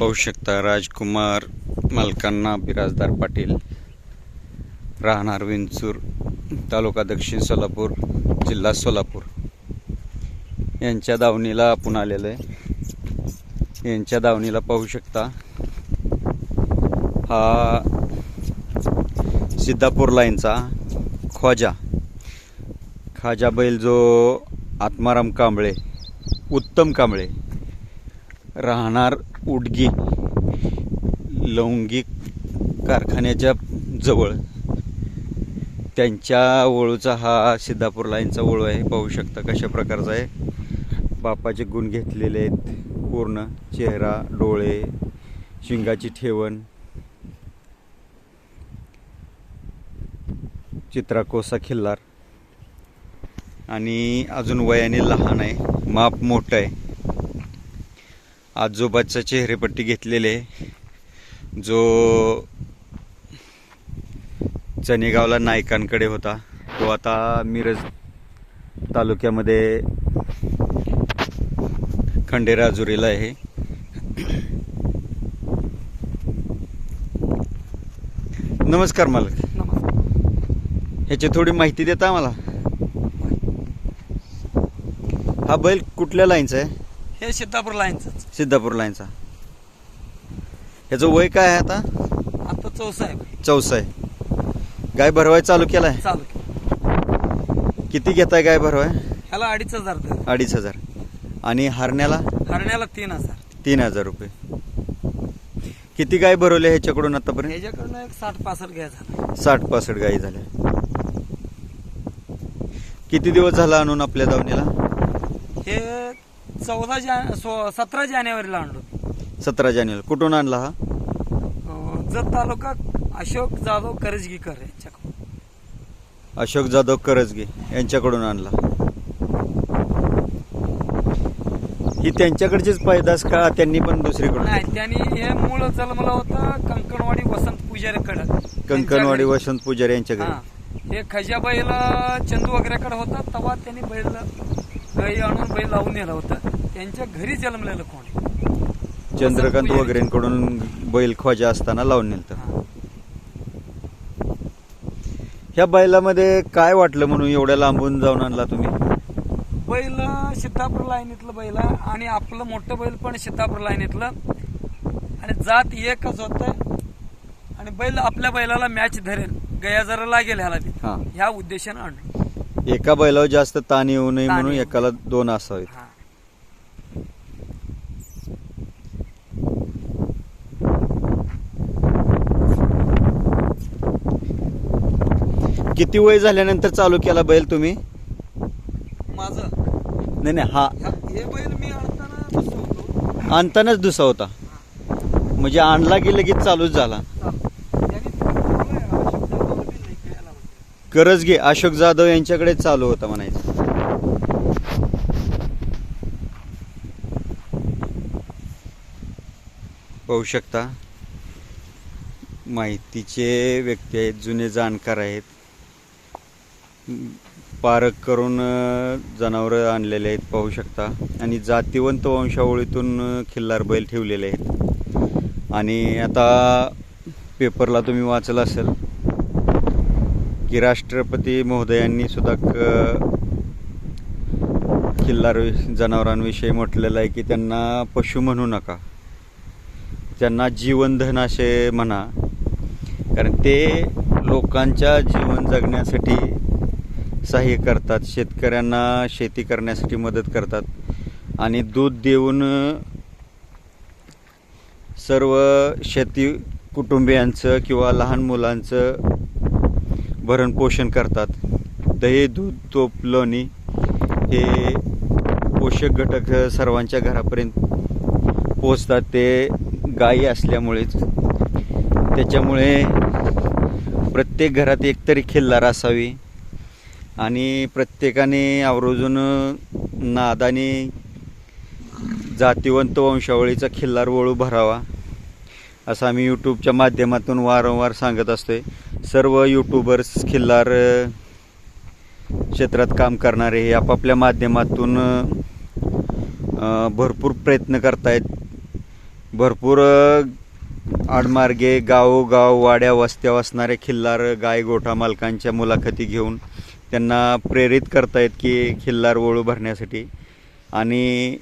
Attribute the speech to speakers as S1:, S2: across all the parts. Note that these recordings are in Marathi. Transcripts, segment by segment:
S1: पाहू शकता राजकुमार मालकांना बिराजदार पाटील राहणार विंचूर तालुका दक्षिण सोलापूर जिल्हा सोलापूर. यांच्या दावणीला आपण आलेलो आहे. यांच्या दावणीला पाहू शकता. हा सिद्धापूर लाईनचा ख्वाजा. खाजा बैल जो आत्माराम कांबळे उत्तम कांबळे राहणार उडगी लौंगिक कारखान्याच्या जवळ. त्यांच्या वळूचा हा सिद्धापूर लाईनचा वळू आहे. पाहू शकता कशा प्रकारचा आहे. बापाचे गुण घेतलेले आहेत. पूर्ण चेहरा डोळे शिंगाची ठेवण. चित्रा कोसा खिल्लार. आणि अजून वयाने लहान आहे. माप मोठं आहे. आजोबाचा चेहरेपट्टी घेतलेले जो चनेगावला नायकांकडे होता तो आता मिरज तालुक्यामध्ये खंडेराजुरीला आहे. नमस्कार मालक. ह्याची थोडी माहिती देता मला हा बैल कुठल्या लाईनचा आहे?
S2: हे सिद्धापूर लाईनच.
S1: सिद्धापूर लाईनचा. ह्याचं वय काय आहे आता?
S2: आता चौसा आहे.
S1: चौसा आहे. गाय भरवाय चालू केलाय?
S2: चालू. केलं.
S1: किती घेताय गाय भरवाय?
S2: ह्याला अडीच हजार दर.
S1: अडीच हजार. आणि हरण्याला?
S2: हरण्याला तीन हजार.
S1: तीन हजार रुपये. किती गाय भरवल्या ह्याच्याकडून आतापर्यंत?
S2: ह्याच्याकडनं एक साठ पासष्ट घ्या झाला
S1: साठ पासष्ट गायी झाल्या. किती दिवस झाला आणून आपल्या दावणीला?
S2: हे चौदा जान सो सतरा जानेवारीला आणलो.
S1: सतरा जानेवारी. कुठून आणला हा?
S2: अं, जत तालुका अशोक जाधव करजगीकर यांच्याकडून.
S1: अशोक जाधव करजगे यांच्याकडून आणला. ही त्यांच्याकडचीच पैदास का त्यांनी पण दुसरीकडून
S2: नाही त्यांनी हे मूळ जन्मला होतं कंकणवाडी वसंत पुजारीकडं
S1: कंकणवाडी वसंत पुजारी यांच्या
S2: हा.
S1: घरी
S2: खजा बैल चंदू वगैरेकडे होता तेव्हा त्यांनी बैल गाई आणून बैल लावून नेलं होतं. त्यांच्या घरी जन्मलेलं कोण?
S1: चंद्रकांत वगैरेंकडून बैल ख्वाजा असताना लावून नेलं
S2: हा.
S1: ह्या बैलामध्ये काय वाटलं म्हणून एवढ्या लांबून जाऊन आणला तुम्ही?
S2: बैल सिद्धापूर लाईनीतलं बैल आणि आपलं मोठं बैल पण सिद्धापूर लाईनीतलं आणि जात एकच होत. आणि बैल आपल्या बैलाला मॅच धरेल. गया जरा लागेल ह्याला
S1: हा.
S2: ह्या उद्देशानं आणलं.
S1: एका बैलावर जास्त ताण येऊ नये
S2: ताण
S1: म्हणून
S2: येऊ
S1: एकाला दोन असावेत.
S2: हा.
S1: किती वय झाल्यानंतर चालू केला बैल तुम्ही?
S2: माझं?
S1: नाही नाही हा.
S2: ह्या- हे बैल मी आणताना
S1: आणतानाच दुसा होता. म्हणजे आणला की लगेच चालूच झाला. करजगे अशोक जाधव यांच्याकडे चालू होता म्हणायचं. पाहू शकता माहितीचे व्यक्ती आहेत जुने जाणकार आहेत. पारख करून जनावरं आणलेले आहेत पाहू शकता. आणि जातीवंत वंशावळीतून खिल्लार बैल ठेवलेले आहेत. आणि आता पेपरला तुम्ही वाचलं असेल की राष्ट्रपती महोदयांनी सुद्धा क किल्लार जनावरांविषयी म्हटलेलं आहे की त्यांना पशु म्हणू नका. त्यांना जीवनधन असे म्हणा. कारण ते लोकांच्या जीवन जगण्यासाठी सहाय्य करतात शेतकऱ्यांना शेती करण्यासाठी मदत करतात आणि दूध देऊन सर्व शेती कुटुंबियांचं किंवा लहान मुलांचं भरणपोषण करतात. दही दूध तोप लोणी हे पोषक घटक सर्वांच्या घरापर्यंत पोचतात ते गायी असल्यामुळेच. त्याच्यामुळे प्रत्येक घरात एकतरी खिल्लार असावी आणि प्रत्येकाने आवर्जून नादाने जातिवंत वंशावळीचा खिल्लार वळू भरावा असं आम्ही यूट्यूबच्या माध्यमातून वारंवार सांगत असतोय. सर्व यूट्यूबर्स खिल्लार क्षेत्रात काम करणारे हे आपापल्या माध्यमातून भरपूर प्रयत्न करतायत. भरपूर आडमार्गे गावोगाव वाड्या वस्त्या वसणारे खिल्लार गाय गोठा मालकांच्या मुलाखती घेऊन त्यांना प्रेरित करतायत की खिल्लार वळू भरण्यासाठी. आणि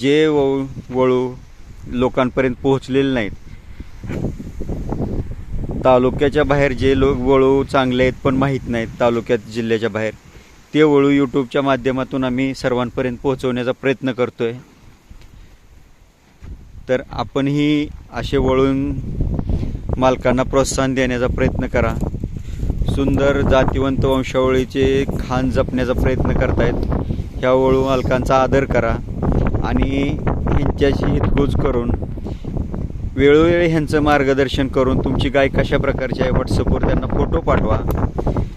S1: जे वळू वळू लोकांपर्यंत पोहोचलेले नाहीत तालुक्याच्या बाहेर जे लोक वळू चांगले आहेत पण माहीत नाहीत तालुक्यात जिल्ह्याच्या बाहेर ते वळू यूट्यूबच्या माध्यमातून आम्ही सर्वांपर्यंत पोहोचवण्याचा प्रयत्न करतोय. तर आपणही असे वळून मालकांना प्रोत्साहन देण्याचा प्रयत्न करा. सुंदर जातिवंत वंशावळीचे खान जपण्याचा प्रयत्न करतायत. ह्या वळू मालकांचा आदर करा आणि ह्यांच्याशी हितगुज करून वेळोवेळी ह्यांचं मार्गदर्शन करून तुमची गाय कशा प्रकारची आहे व्हॉट्सअपवर त्यांना फोटो पाठवा.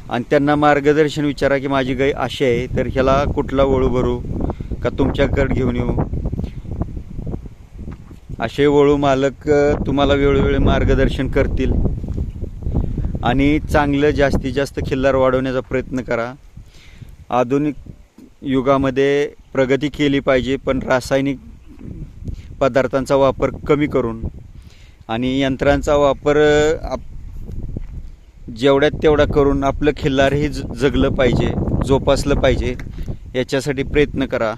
S1: आणि त्यांना मार्गदर्शन विचारा की माझी गाय अशी आहे तर ह्याला कुठला वळू भरू का तुमच्याकडे घेऊन येऊ? असे वळू मालक तुम्हाला वेळोवेळी मार्गदर्शन करतील. आणि चांगलं जास्तीत जास्त खिल्लार वाढवण्याचा प्रयत्न करा. आधुनिक युगामध्ये प्रगती केली पाहिजे पण रासायनिक पदार्थांचा वापर कमी करून. आणि यंत्रांचा वापर आप जेवढ्यात तेवढा करून आपलं खिल्लारही ज जगलं पाहिजे जोपासलं पाहिजे याच्यासाठी प्रयत्न करा.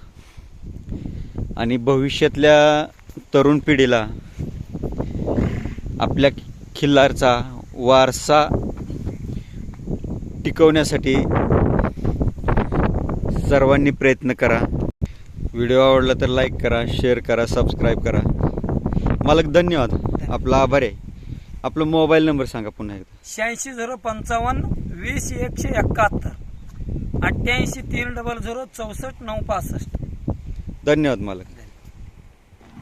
S1: आणि भविष्यातल्या तरुण पिढीला आपल्या खिल्लारचा वारसा टिकवण्यासाठी सर्वांनी प्रयत्न करा. व्हिडिओ आवडला तर लाईक करा शेअर करा सबस्क्राईब करा. मालक धन्यवाद. आपला आभार आहे. आपला मोबाईल नंबर सांगा पुन्हा एकदा.
S2: शहाऐंशी झिरो पंचावन्न वीस एकशे एकाहत्तर अठ्ठ्याऐंशी तीन डबल झिरो चौसष्ट नऊ पासष्ट.
S1: धन्यवाद मालक.